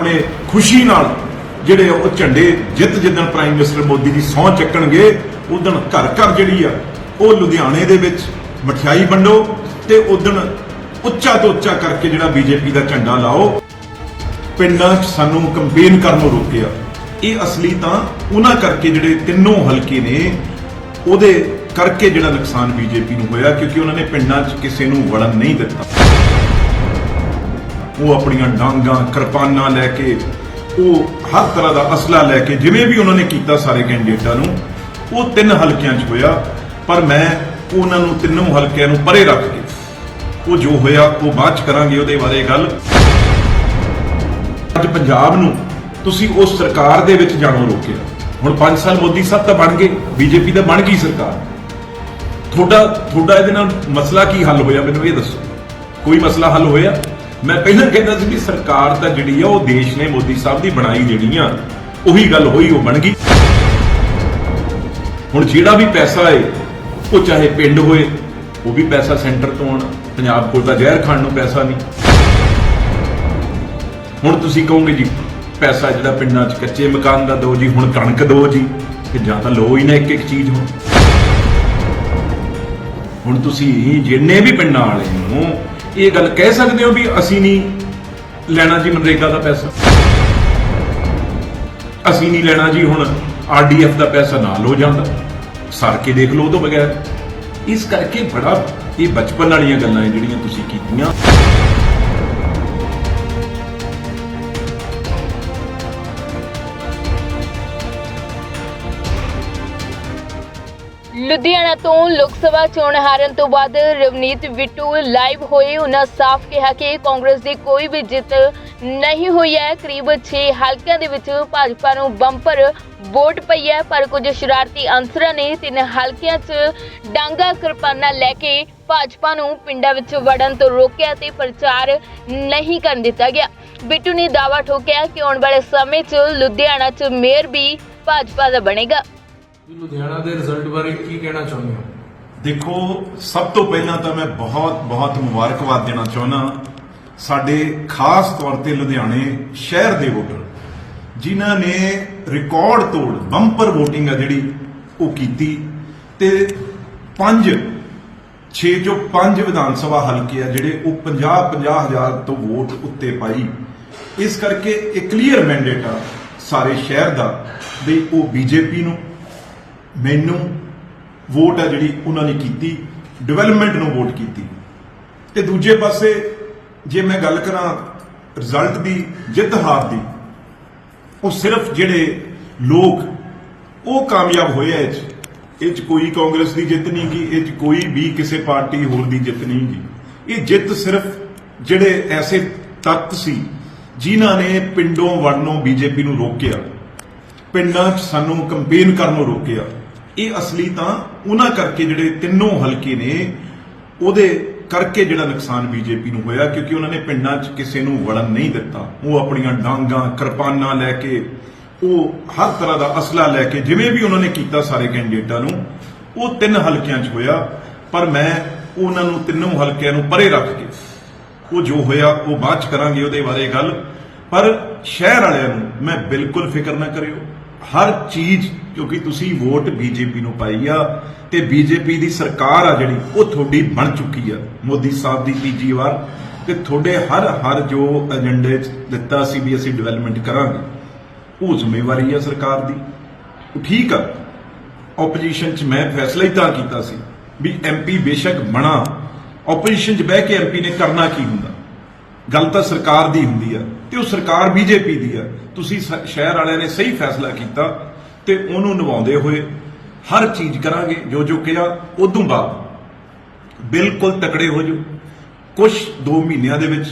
ਆਪਣੇ ਖੁਸ਼ੀ ਨਾਲ ਜਿਹੜੇ ਉਹ ਝੰਡੇ ਜਿੱਤ ਜਿੱਦਣ ਪ੍ਰਾਈਮ ਮਿਨਿਸਟਰ ਮੋਦੀ ਦੀ ਸਹੁੰ ਚੱਕਣਗੇ ਉਦਣ ਘਰ ਘਰ ਜਿਹੜੀ ਆ, ਉਹ ਲੁਧਿਆਣੇ ਦੇ ਵਿੱਚ ਮਠਿਆਈ ਵੰਡੋ ਤੇ ਉਦਣ ਉੱਚਾ ਤੋਂ ਉੱਚਾ ਕਰਕੇ ਜਿਹੜਾ ਬੀਜੇਪੀ ਦਾ ਝੰਡਾ ਲਾਓ। ਪਿੰਡਾਂ 'ਚ ਸਾਨੂੰ ਕੰਪੇਨ ਕਰਨ ਨੂੰ ਰੋਕਿਆ। ਇਹ ਅਸਲੀ ਤਾਂ ਉਹਨਾਂ ਕਰਕੇ ਜਿਹੜੇ ਤਿੰਨੋਂ ਹਲਕੇ ਨੇ, ਉਹਦੇ ਕਰਕੇ ਜਿਹੜਾ ਨੁਕਸਾਨ ਬੀਜੇਪੀ ਨੂੰ ਹੋਇਆ, ਕਿਉਂਕਿ ਉਹਨਾਂ ਨੇ ਪਿੰਡਾਂ 'ਚ ਕਿਸੇ ਨੂੰ ਵੜਨ ਨਹੀਂ ਦਿੱਤਾ। ਉਹ ਆਪਣੀਆਂ ਡਾਂਗਾਂ, ਕਿਰਪਾਨਾਂ ਲੈ ਕੇ, ਉਹ ਹਰ ਤਰ੍ਹਾਂ ਦਾ ਅਸਲਾ ਲੈ ਕੇ, ਜਿਵੇਂ ਵੀ ਉਹਨਾਂ ਨੇ ਕੀਤਾ ਸਾਰੇ ਕੈਂਡੀਡੇਟਾਂ ਨੂੰ, ਉਹ ਤਿੰਨ ਹਲਕਿਆਂ 'ਚ ਹੋਇਆ, ਪਰ ਮੈਂ ਉਹਨਾਂ ਨੂੰ ਤਿੰਨੋਂ ਹਲਕਿਆਂ ਨੂੰ ਪਰੇ ਰੱਖ ਕੇ, ਉਹ ਜੋ ਹੋਇਆ, ਉਹ ਬਾਅਦ 'ਚ ਕਰਾਂਗੇ ਉਹਦੇ ਬਾਰੇ ਗੱਲ। ਅੱਜ ਪੰਜਾਬ ਨੂੰ ਤੁਸੀਂ ਉਸ ਸਰਕਾਰ ਦੇ ਵਿੱਚ ਜਾਣੋ ਰੋਕਿਆ। ਹੁਣ 5 ਸਾਲ ਮੋਦੀ ਸਾਹਿਬ ਤਾਂ ਬਣ ਗਏ, ਬੀਜੇਪੀ ਤਾਂ ਬਣ ਗਈ ਸਰਕਾਰ। ਤੁਹਾਡਾ ਤੁਹਾਡਾ ਇਹਦੇ ਨਾਲ ਮਸਲਾ ਕੀ ਹੱਲ ਹੋਇਆ, ਮੈਨੂੰ ਇਹ ਦੱਸੋ। ਕੋਈ ਮਸਲਾ ਹੱਲ ਹੋਇਆ? ਮੈਂ ਪਹਿਲਾਂ ਕਹਿੰਦਾ ਸੀ ਵੀ ਸਰਕਾਰ ਤਾਂ ਜਿਹੜੀ ਆ, ਉਹ ਦੇਸ਼ ਨੇ ਮੋਦੀ ਸਾਹਿਬ ਦੀ ਬਣਾਈ ਜਿਹੜੀ ਆ, ਉਹੀ ਗੱਲ ਹੋਈ, ਉਹ ਬਣ ਗਈ। ਹੁਣ ਜਿਹੜਾ ਵੀ ਪੈਸਾ ਹੈ ਉਹ ਚਾਹੇ ਪਿੰਡ ਹੋਏ, ਉਹ ਵੀ ਪੈਸਾ ਸੈਂਟਰ ਤੋਂ ਆਉਣਾ, ਪੰਜਾਬ ਕੋਲ ਤਾਂ ਜ਼ਹਿਰ ਖਾਣ ਨੂੰ ਪੈਸਾ ਨਹੀਂ। ਹੁਣ ਤੁਸੀਂ ਕਹੋਗੇ ਜੀ, ਪੈਸਾ ਜਿਹੜਾ ਪਿੰਡਾਂ 'ਚ ਕੱਚੇ ਮਕਾਨ ਦਾ ਦਿਓ ਜੀ, ਹੁਣ ਕਣਕ ਦਿਓ ਜੀ ਕਿ ਜਾਂ ਤਾਂ ਲੋ ਹੀ ਨਾ ਇੱਕ ਇੱਕ ਚੀਜ਼ ਹੁਣ। ਹੁਣ ਤੁਸੀਂ ਜਿੰਨੇ ਵੀ ਪਿੰਡਾਂ ਵਾਲੇ ਨੂੰ ਇਹ ਗੱਲ ਕਹਿ ਸਕਦੇ ਹੋ ਵੀ ਅਸੀਂ ਨਹੀਂ ਲੈਣਾ ਜੀ ਮਨਰੇਗਾ ਦਾ ਪੈਸਾ। ਅਸੀਂ ਨਹੀਂ ਲੈਣਾ ਜੀ ਹੁਣ ਆਰਡੀਐਫ ਦਾ ਪੈਸਾ ਨਾਲ ਹੋ ਜਾਂਦਾ। ਸਰ ਕੇ ਦੇਖ ਲਓ ਉਹ ਤੋਂ ਬਗੈਰ। ਇਸ ਕਰਕੇ ਬੜਾ ਇਹ ਬਚਪਨ ਵਾਲੀਆਂ ਗੱਲਾਂ ਜਿਹੜੀਆਂ ਤੁਸੀਂ ਕੀਤੀਆਂ। ਲੁਧਿਆਣਾ ਤੋਂ ਲੋਕ ਸਭਾ ਚੋਣ ਹਾਰਨ ਤੋਂ ਬਾਅਦ ਰਵਨੀਤ ਬਿੱਟੂ ਲਾਈਵ ਹੋਏ। ਉਹਨਾਂ ਸਾਫ਼ ਕਿਹਾ ਕਿ ਕਾਂਗਰਸ ਦੀ ਕੋਈ ਵੀ ਜਿੱਤ ਨਹੀਂ ਹੋਈ ਹੈ। ਕਰੀਬ 6 ਹਲਕਿਆਂ ਦੇ ਵਿੱਚ ਭਾਜਪਾ ਨੂੰ ਬੰਪਰ ਵੋਟ ਪਈ ਹੈ, ਪਰ ਕੁਝ ਸ਼ਰਾਰਤੀ ਅੰਸਰਾਂ ਨੇ ਤਿੰਨ ਹਲਕਿਆਂ 'ਚ ਡਾਂਗਾ ਕਿਰਪਾਨਾਂ ਲੈ ਕੇ ਭਾਜਪਾ ਨੂੰ ਪਿੰਡਾਂ ਵਿੱਚ ਵੜਨ ਤੋਂ ਰੋਕਿਆ ਤੇ ਪ੍ਰਚਾਰ ਨਹੀਂ ਕਰਨ ਦਿੱਤਾ ਗਿਆ। ਬਿੱਟੂ ਨੇ ਦਾਅਵਾ ਠੋਕਿਆ ਕਿ ਆਉਣ ਵਾਲੇ ਸਮੇਂ 'ਚ ਲੁਧਿਆਣਾ 'ਚ ਮੇਅਰ ਵੀ ਭਾਜਪਾ ਦਾ ਬਣੇਗਾ। ਲੁਧਿਆਣਾ ਦੇ ਰਿਜ਼ਲਟ ਬਾਰੇ ਕੀ ਕਹਿਣਾ ਚਾਹੁੰਦੇ ਹੋ? ਦੇਖੋ, ਸਭ ਤੋਂ ਪਹਿਲਾਂ ਤਾਂ ਮੈਂ ਬਹੁਤ ਬਹੁਤ ਮੁਬਾਰਕਬਾਦ ਦੇਣਾ ਚਾਹੁੰਦਾ ਸਾਡੇ ਖਾਸ ਤੌਰ ਤੇ ਲੁਧਿਆਣੇ ਸ਼ਹਿਰ ਦੇ ਵੋਟਰ, ਜਿਨ੍ਹਾਂ ਨੇ ਰਿਕਾਰਡ ਤੋੜ ਬੰਪਰ VOTING ਆ ਜਿਹੜੀ ਉਹ ਕੀਤੀ ਤੇ ਪੰਜ 6 ਜੋ ਪੰਜ ਵਿਧਾਨ ਸਭਾ ਹਲਕੇ ਆ ਜਿਹੜੇ ਉਹ 50 50 ਹਜ਼ਾਰ ਤੋਂ ਵੋਟ ਉੱਤੇ ਪਾਈ। ਇਸ ਕਰਕੇ ਇਹ ਕਲੀਅਰ ਮੈਂਡੇਟ ਆ ਸਾਰੇ ਸ਼ਹਿਰ ਦਾ ਵੀ ਉਹ ਬੀਜੇਪੀ ਨੂੰ ਮੈਨੂੰ ਵੋਟ ਆ ਜਿਹੜੀ ਉਹਨਾਂ ਨੇ ਕੀਤੀ ਡਿਵੈਲਪਮੈਂਟ ਨੂੰ ਵੋਟ ਕੀਤੀ। ਤੇ ਦੂਜੇ ਪਾਸੇ ਜੇ ਮੈਂ ਗੱਲ ਕਰਾਂ ਰਿਜ਼ਲਟ ਦੀ, ਜਿੱਤ ਹਾਰ ਦੀ, ਉਹ ਸਿਰਫ ਜਿਹੜੇ ਲੋਕ ਉਹ ਕਾਮਯਾਬ ਹੋਏ ਐ ਇਹ 'ਚ। ਇਹ 'ਚ ਕੋਈ ਕਾਂਗਰਸ ਦੀ ਜਿੱਤ ਨਹੀਂ ਗਈ, ਇਹ 'ਚ ਕੋਈ ਵੀ ਕਿਸੇ ਪਾਰਟੀ ਹੋਰ ਦੀ ਜਿੱਤ ਨਹੀਂ ਗਈ। ਇਹ ਜਿੱਤ ਸਿਰਫ ਜਿਹੜੇ ਐਸੇ ਤੱਤ ਸੀ ਜਿਨ੍ਹਾਂ ਨੇ ਪਿੰਡੋਂ ਵੜਨੋਂ ਬੀਜੇਪੀ ਨੂੰ ਰੋਕਿਆ। ਪਿੰਡਾਂ 'ਚ ਸਾਨੂੰ ਕੰਪੇਨ ਕਰਨ ਨੂੰ ਰੋਕਿਆ। ਇਹ ਅਸਲੀ ਤਾਂ ਉਹਨਾਂ ਕਰਕੇ ਜਿਹੜੇ ਤਿੰਨੋਂ ਹਲਕੇ ਨੇ, ਉਹਦੇ ਕਰਕੇ ਜਿਹੜਾ ਨੁਕਸਾਨ ਬੀਜੇਪੀ ਨੂੰ ਹੋਇਆ, ਕਿਉਂਕਿ ਉਹਨਾਂ ਨੇ ਪਿੰਡਾਂ 'ਚ ਕਿਸੇ ਨੂੰ ਵੜਨ ਨਹੀਂ ਦਿੱਤਾ। ਉਹ ਆਪਣੀਆਂ ਡਾਂਗਾਂ, ਕਿਰਪਾਨਾਂ ਲੈ ਕੇ, ਉਹ ਹਰ ਤਰ੍ਹਾਂ ਦਾ ਅਸਲਾ ਲੈ ਕੇ, ਜਿਵੇਂ ਵੀ ਉਹਨਾਂ ਨੇ ਕੀਤਾ ਸਾਰੇ ਕੈਂਡੀਡੇਟਾਂ ਨੂੰ, ਉਹ ਤਿੰਨ ਹਲਕਿਆਂ 'ਚ ਹੋਇਆ, ਪਰ ਮੈਂ ਉਹਨਾਂ ਨੂੰ ਤਿੰਨੋਂ ਹਲਕਿਆਂ ਨੂੰ ਪਰੇ ਰੱਖ ਕੇ, ਉਹ ਜੋ ਹੋਇਆ, ਉਹ ਬਾਅਦ ਚ ਕਰਾਂਗੇ ਉਹਦੇ ਬਾਰੇ ਗੱਲ। ਪਰ ਸ਼ਹਿਰ ਵਾਲਿਆਂ ਨੂੰ ਮੈਂ ਬਿਲਕੁਲ ਫਿਕਰ ਨਾ ਕਰਿਓ, ਹਰ ਚੀਜ਼ ਕਿਉਂਕਿ ਤੁਸੀਂ ਵੋਟ ਬੀਜੇਪੀ ਨੂੰ ਪਾਈ ਆ ਤੇ ਬੀਜੇਪੀ ਦੀ ਸਰਕਾਰ ਆ ਜਿਹੜੀ, ਉਹ ਤੁਹਾਡੀ ਬਣ ਚੁੱਕੀ ਆ। ਮੋਦੀ ਸਾਹਿਬ ਦੀ ਤੀਜੀ ਵਾਰ। ਤੇ ਤੁਹਾਡੇ ਹਰ ਹਰ ਜੋ ਏਜੰਡੇ ਚ ਦਿੱਤਾ ਸੀ ਵੀ ਅਸੀਂ ਡਿਵੈਲਪਮੈਂਟ ਕਰਾਂਗੇ, ਉਹ ਜ਼ਿੰਮੇਵਾਰੀ ਆ ਸਰਕਾਰ ਦੀ। ਉਹ ਠੀਕ ਆ। ਆਪੋਜੀਸ਼ਨ ਚ ਮੈਂ ਫੈਸਲਾ ਹੀ ਤਾਂ ਕੀਤਾ ਸੀ ਵੀ ਐਮਪੀ ਬੇਸ਼ੱਕ ਬਣਾ। ਆਪੋਜੀਸ਼ਨ ਚ ਬਹਿ ਕੇ ਐਮਪੀ ਨੇ ਕਰਨਾ ਕੀ ਹੁੰਦਾ? ਗੱਲ ਤਾਂ ਸਰਕਾਰ ਦੀ ਹੁੰਦੀ ਆ ਤੇ ਉਹ ਸਰਕਾਰ ਬੀਜੇਪੀ ਦੀ ਆ। ਤੁਸੀਂ ਸ਼ਹਿਰ ਵਾਲਿਆਂ ਨੇ ਸਹੀ ਫੈਸਲਾ ਕੀਤਾ ਤੇ ਉਹਨੂੰ ਨਿਭਾਉਂਦੇ ਹੋਏ ਹਰ ਚੀਜ਼ ਕਰਾਂਗੇ, ਜੋ ਜੋ ਕਿਹਾ, ਉਦੋਂ ਬਾਅਦ ਬਿਲਕੁਲ ਤਕੜੇ ਹੋ ਜਾਓ। ਕੁਝ 2 ਮਹੀਨਿਆਂ ਦੇ ਵਿੱਚ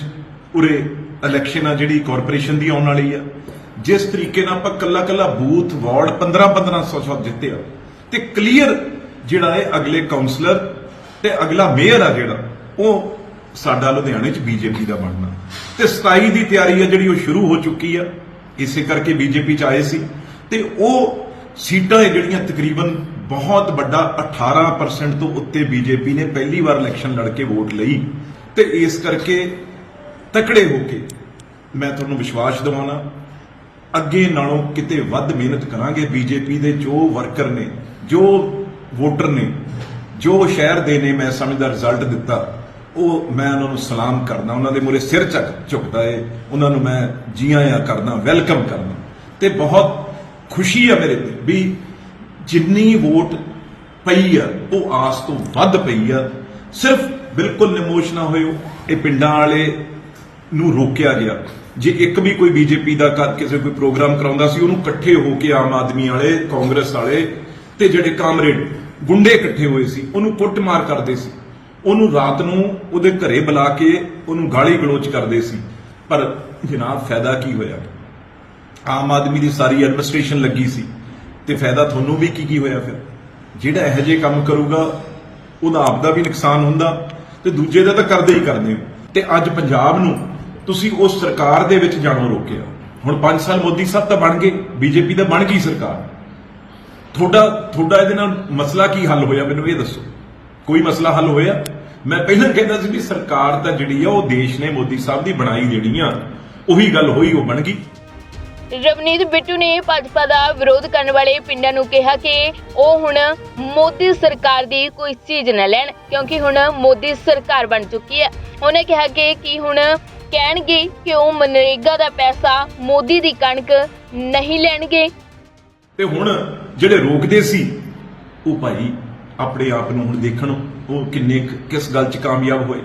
ਉਰੇ ਇਲੈਕਸ਼ਨ ਆ ਜਿਹੜੀ ਕਾਰਪੋਰੇਸ਼ਨ ਦੀ ਆਉਣ ਵਾਲੀ ਆ, ਜਿਸ ਤਰੀਕੇ ਨਾਲ ਆਪਾਂ ਕੱਲਾ ਕੱਲਾ ਬੂਥ, ਵਾਰਡ 15 1500 ਸੌ ਜਿੱਤਿਆ ਤੇ ਕਲੀਅਰ ਜਿਹੜਾ ਹੈ ਅਗਲੇ ਕਾਉਂਸਲਰ ਤੇ ਅਗਲਾ ਮੇਅਰ ਆ ਜਿਹੜਾ, ਉਹ ਸਾਡਾ ਲੁਧਿਆਣੇ ਚ ਬੀਜੇਪੀ ਦਾ ਬਣਨਾ। ਤੇ 27 ਦੀ ਤਿਆਰੀ ਆ ਜਿਹੜੀ ਉਹ ਸ਼ੁਰੂ ਹੋ ਚੁੱਕੀ ਆ, ਇਸੇ ਕਰਕੇ ਬੀਜੇਪੀ ਚ ਆਏ ਸੀ। ਤੇ ਉਹ ਸੀਟਾਂ ਇਹ ਜਿਹੜੀਆਂ ਤਕਰੀਬਨ ਬਹੁਤ ਵੱਡਾ 18% ਤੋਂ ਉੱਤੇ ਬੀਜੇਪੀ ਨੇ ਪਹਿਲੀ ਵਾਰ ਇਲੈਕਸ਼ਨ ਲੜ ਕੇ ਵੋਟ ਲਈ ਤੇ ਇਸ ਕਰਕੇ ਤਕੜੇ ਹੋ ਕੇ ਮੈਂ ਤੁਹਾਨੂੰ ਵਿਸ਼ਵਾਸ ਦਿਵਾਉਣਾ, ਅੱਗੇ ਨਾਲੋਂ ਕਿਤੇ ਵੱਧ ਮਿਹਨਤ ਕਰਾਂਗੇ ਬੀਜੇਪੀ ਦੇ ਜੋ ਵਰਕਰ ਨੇ, ਜੋ ਵੋਟਰ ਨੇ, ਜੋ ਸ਼ਹਿਰ ਦੇ ਨੇ, ਮੈਂ ਸਮਝਦਾ ਰਿਜ਼ਲਟ ਦਿੱਤਾ, ਉਹ ਮੈਂ ਉਹਨਾਂ ਨੂੰ ਸਲਾਮ ਕਰਦਾ, ਉਹਨਾਂ ਦੇ ਮੂਹਰੇ ਸਿਰ ਚੱਕ ਝੁਕਦਾ ਏ, ਉਹਨਾਂ ਨੂੰ ਮੈਂ ਜੀਆਂ ਆਇਆਂ ਕਰਦਾ ਵੈਲਕਮ ਕਰਦਾ। ਤੇ ਬਹੁਤ ਖੁਸ਼ੀ ਆ ਮੇਰੇ ਤੇ, ਵੀ ਜਿੰਨੀ ਵੋਟ ਪਈ ਆ, ਉਹ ਆਸ ਤੋਂ ਵੱਧ ਪਈ ਆ। ਸਿਰਫ ਬਿਲਕੁਲ ਨਿਮੋਸ਼ ਨਾ ਹੋਇਓ, ਇਹ ਪਿੰਡਾਂ ਵਾਲੇ ਨੂੰ ਰੋਕਿਆ ਗਿਆ। ਜੇ ਇੱਕ ਵੀ ਕੋਈ ਬੀਜੇਪੀ ਦਾ ਕਿਸੇ ਕੋਈ ਪ੍ਰੋਗਰਾਮ ਕਰਾਉਂਦਾ ਸੀ, ਉਹਨੂੰ ਇਕੱਠੇ ਹੋ ਕੇ ਆਮ ਆਦਮੀ ਵਾਲੇ, ਕਾਂਗਰਸ ਵਾਲੇ ਤੇ ਜਿਹੜੇ ਕਾਮਰੇਡ ਗੁੰਡੇ ਇਕੱਠੇ ਹੋਏ ਸੀ, ਉਹਨੂੰ ਕੁੱਟਮਾਰ ਕਰਦੇ ਸੀ। ਉਹਨੂੰ ਰਾਤ ਨੂੰ ਉਹਦੇ ਘਰੇ ਬੁਲਾ ਕੇ ਉਹਨੂੰ ਗਾਲੀ ਗਲੋਚ ਕਰਦੇ ਸੀ। ਪਰ ਜਨਾਬ, ਫਾਇਦਾ ਕੀ ਹੋਇਆ? ਆਮ ਆਦਮੀ ਦੀ ਸਾਰੀ ਐਡਮਿਨਿਸਟ੍ਰੇਸ਼ਨ ਲੱਗੀ ਸੀ। ਤੇ ਫਾਇਦਾ ਤੁਹਾਨੂੰ ਵੀ ਕੀ ਕੀ ਹੋਇਆ ਫਿਰ? ਜਿਹੜਾ ਇਹੋ ਜਿਹੇ ਕੰਮ ਕਰੂਗਾ, ਉਹਦਾ ਆਪਦਾ ਵੀ ਨੁਕਸਾਨ ਹੁੰਦਾ ਤੇ ਦੂਜੇ ਦਾ ਤਾਂ ਕਰਦੇ ਹੀ ਕਰਦੇ ਹੋ। ਤੇ ਅੱਜ ਪੰਜਾਬ ਨੂੰ ਤੁਸੀਂ ਉਸ ਸਰਕਾਰ ਦੇ ਵਿੱਚ ਜਾਣੋਂ ਰੋਕਿਆ। ਹੁਣ 5 ਸਾਲ ਮੋਦੀ ਸਾਹਿਬ ਤਾਂ ਬਣ ਗਏ, ਬੀਜੇਪੀ ਦਾ ਬਣ ਗਈ ਸਰਕਾਰ। ਤੁਹਾਡਾ ਤੁਹਾਡਾ ਇਹਦੇ ਨਾਲ ਮਸਲਾ ਕੀ ਹੱਲ ਹੋਇਆ? ਮੈਨੂੰ ਇਹ ਦੱਸੋ। ਕੋਈ ਮਸਲਾ ਹੱਲ ਹੋਇਆ? ਮੈਂ ਪਹਿਲਾਂ ਕਹਿੰਦਾ ਸੀ ਵੀ ਸਰਕਾਰ ਤਾਂ ਜਿਹੜੀ ਆ, ਉਹ ਦੇਸ਼ ਨੇ ਮੋਦੀ ਸਾਹਿਬ ਦੀ ਬਣਾਈ ਜਿਹੜੀ ਆ। ਉਹੀ ਗੱਲ ਹੋਈ, ਉਹ ਬਣ ਗਈ। ਰਵਨੀਤ ਬਿੱਟੂ ਨੇ ਭਾਜਪਾ ਦਾ ਵਿਰੋਧ ਕਰਨ ਵਾਲੇ ਪਿੰਡਾਂ ਨੂੰ ਕਿਹਾ ਕਿ ਉਹ ਹੁਣ ਮੋਦੀ ਸਰਕਾਰ ਦੀ ਕੋਈ ਚੀਜ਼ ਨਾ ਲੈਣ, ਕਿਉਂਕਿ ਹੁਣ ਮੋਦੀ ਸਰਕਾਰ ਬਣ ਚੁੱਕੀ ਹੈ। ਉਹਨੇ ਕਿਹਾ ਕਿ ਕੀ ਹੁਣ ਕਹਿਣਗੇ ਕਿ ਉਹ ਮਨਰੇਗਾ ਦਾ ਪੈਸਾ ਮੋਦੀ ਦੀ ਕਣਕ ਨਹੀਂ ਲੈਣਗੇ। ਤੇ ਹੁਣ ਜਿਹੜੇ ਰੋਕਦੇ ਸੀ, ਉਹ ਭਾਈ ਆਪਣੇ ਆਪ ਨੂੰ ਹੁਣ ਦੇਖਣ ਉਹ ਕਿੰਨੇ ਕਿਸ ਗੱਲ 'ਚ ਕਾਮਯਾਬ ਹੋਏ।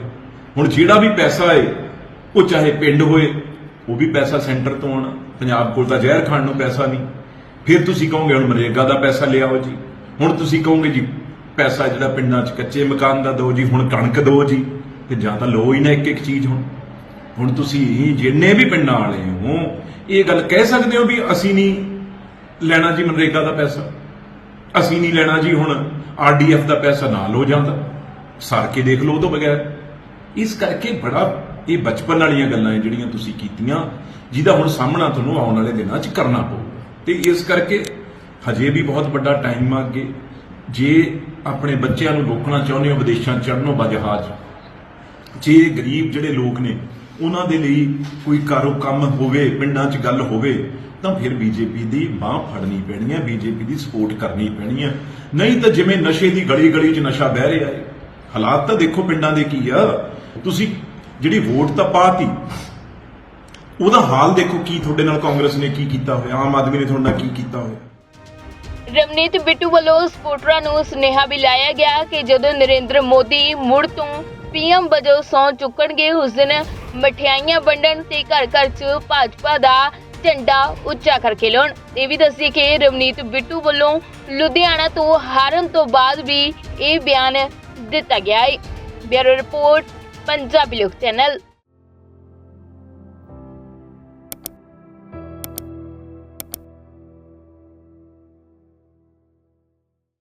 ਹੁਣ ਜਿਹੜਾ ਵੀ ਪੈਸਾ ਏ, ਉਹ ਚਾਹੇ ਪਿੰਡ ਹੋਏ, ਉਹ ਵੀ ਪੈਸਾ ਸੈਂਟਰ ਤੋਂ ਆਉਣਾ। ਪੰਜਾਬ ਕੋਲ ਤਾਂ ਜ਼ਹਿਰ ਖਾਣ ਨੂੰ ਪੈਸਾ ਨਹੀਂ। ਫਿਰ ਤੁਸੀਂ ਕਹੋਗੇ, ਹੁਣ ਮਨਰੇਗਾ ਦਾ ਪੈਸਾ ਲਿਆਓ ਜੀ। ਹੁਣ ਤੁਸੀਂ ਕਹੋਗੇ, ਜੀ, ਪੈਸਾ ਜਿਹੜਾ ਪਿੰਡਾਂ 'ਚ ਕੱਚੇ ਮਕਾਨ ਦਾ ਦਿਓ ਜੀ, ਹੁਣ ਕਣਕ ਦਿਓ ਜੀ। ਤੇ ਜਾਂ ਤਾਂ ਲਓ ਹੀ ਨਾ ਇੱਕ ਇੱਕ ਚੀਜ਼ ਹੁਣ। ਹੁਣ ਤੁਸੀਂ ਜਿੰਨੇ ਵੀ ਪਿੰਡਾਂ ਵਾਲੇ ਹੋ, ਇਹ ਗੱਲ ਕਹਿ ਸਕਦੇ ਹੋ ਵੀ ਅਸੀਂ ਨਹੀਂ ਲੈਣਾ ਜੀ ਮਨਰੇਗਾ ਦਾ ਪੈਸਾ। ਅਸੀਂ ਨਹੀਂ ਲੈਣਾ ਜੀ ਹੁਣ ਆਰਡੀਐਫ ਦਾ ਪੈਸਾ ਨਾ ਹੋ ਜਾਂਦਾ। ਸਰ ਕੇ ਦੇਖ ਲਓ ਉਹ ਤੋਂ ਬਗੈਰ। ਇਸ ਕਰਕੇ ਬੜਾ ਇਹ ਬਚਪਨ ਵਾਲੀਆਂ ਗੱਲਾਂ ਹੈ ਜਿਹੜੀਆਂ ਤੁਸੀਂ ਕੀਤੀਆਂ, ਜਿਹਦਾ ਹੁਣ ਸਾਹਮਣਾ ਤੁਹਾਨੂੰ ਆਉਣ ਵਾਲੇ ਦਿਨਾਂ 'ਚ ਕਰਨਾ ਪਊਗਾ ਤੇ ਇਸ ਕਰਕੇ ਹਜੇ ਵੀ ਬਹੁਤ ਵੱਡਾ ਟਾਈਮ ਆ ਅੱਗੇ। ਜੇ ਆਪਣੇ ਬੱਚਿਆਂ ਨੂੰ ਰੋਕਣਾ ਚਾਹੁੰਦੇ ਹੋ, ਵਿਦੇਸ਼ਾਂ 'ਚ ਚੜਨੋਂ ਬਜਹਾਜ਼, ਜੇ ਗਰੀਬ ਜਿਹੜੇ ਲੋਕ ਨੇ, ਉਹਨਾਂ ਦੇ ਲਈ ਕੋਈ ਕਾਰੋ ਕੰਮ ਹੋਵੇ, ਪਿੰਡਾਂ 'ਚ ਗੱਲ ਹੋਵੇ, ਤਾਂ ਫਿਰ ਬੀਜੇਪੀ ਦੀ ਬਾਹ ਫੜਨੀ ਪੈਣੀ ਹੈ ਬੀਜੇਪੀ ਦੀ ਸਪੋਰਟ ਕਰਨੀ ਪੈਣੀ ਹੈ ਨਹੀਂ ਤਾਂ ਜਿਵੇਂ ਨਸ਼ੇ ਦੀ ਗਲੀ ਗਲੀ 'ਚ ਨਸ਼ਾ ਬਹਿ ਰਿਹਾ ਹੈ ਹਾਲਾਤ ਤਾਂ ਦੇਖੋ ਪਿੰਡਾਂ ਦੇ ਕੀ ਆ। ਤੁਸੀਂ ਜਿਹੜੀ ਵੋਟ ਤਾਂ ਪਾਤੀ, ਉਹਦਾ ਹਾਲ ਦੇਖੋ ਕੀ ਤੁਹਾਡੇ ਨਾਲ ਕਾਂਗਰਸ ਨੇ ਕੀ ਕੀਤਾ ਹੋਇਆ, ਆਮ ਆਦਮੀ ਨੇ ਤੁਹਾਡੇ ਨਾਲ ਕੀ ਕੀਤਾ ਹੋਇਆ। ਰਵਨੀਤ ਬਿੱਟੂ ਵੱਲੋਂ ਸਪੋਰਟਰਾਂ ਨੂੰ ਸੁਨੇਹਾ ਵੀ ਲਾਇਆ ਗਿਆ ਕਿ ਜਦੋਂ ਨਰਿੰਦਰ ਮੋਦੀ ਮੁੜ ਤੋਂ ਪੀਐਮ ਵਜੋਂ ਸਹੁੰ ਚੁੱਕਣਗੇ, ਉਸ ਦਿਨ ਮਠਿਆਈਆਂ ਵੰਡਣ ਤੇ ਘਰ ਘਰ 'ਚ ਭਾਜਪਾ ਦਾ ਝੰਡਾ ਉੱਚਾ ਕਰਕੇ ਲਾਉਣ ਇਹ ਵੀ ਦੱਸੀ ਕਿ ਰਵਨੀਤ ਬਿੱਟੂ ਵੱਲੋਂ ਲੁਧਿਆਣਾ ਤੋਂ ਹਾਰਨ ਤੋਂ ਬਾਅਦ ਵੀ ਇਹ ਬਿਆਨ ਦਿੱਤਾ ਗਿਆ ਹੈ। ਬਿਊਰੋ ਰਿਪੋਰਟ ਪੰਜਾਬੀ ਲੋਕ ਚੈਨਲ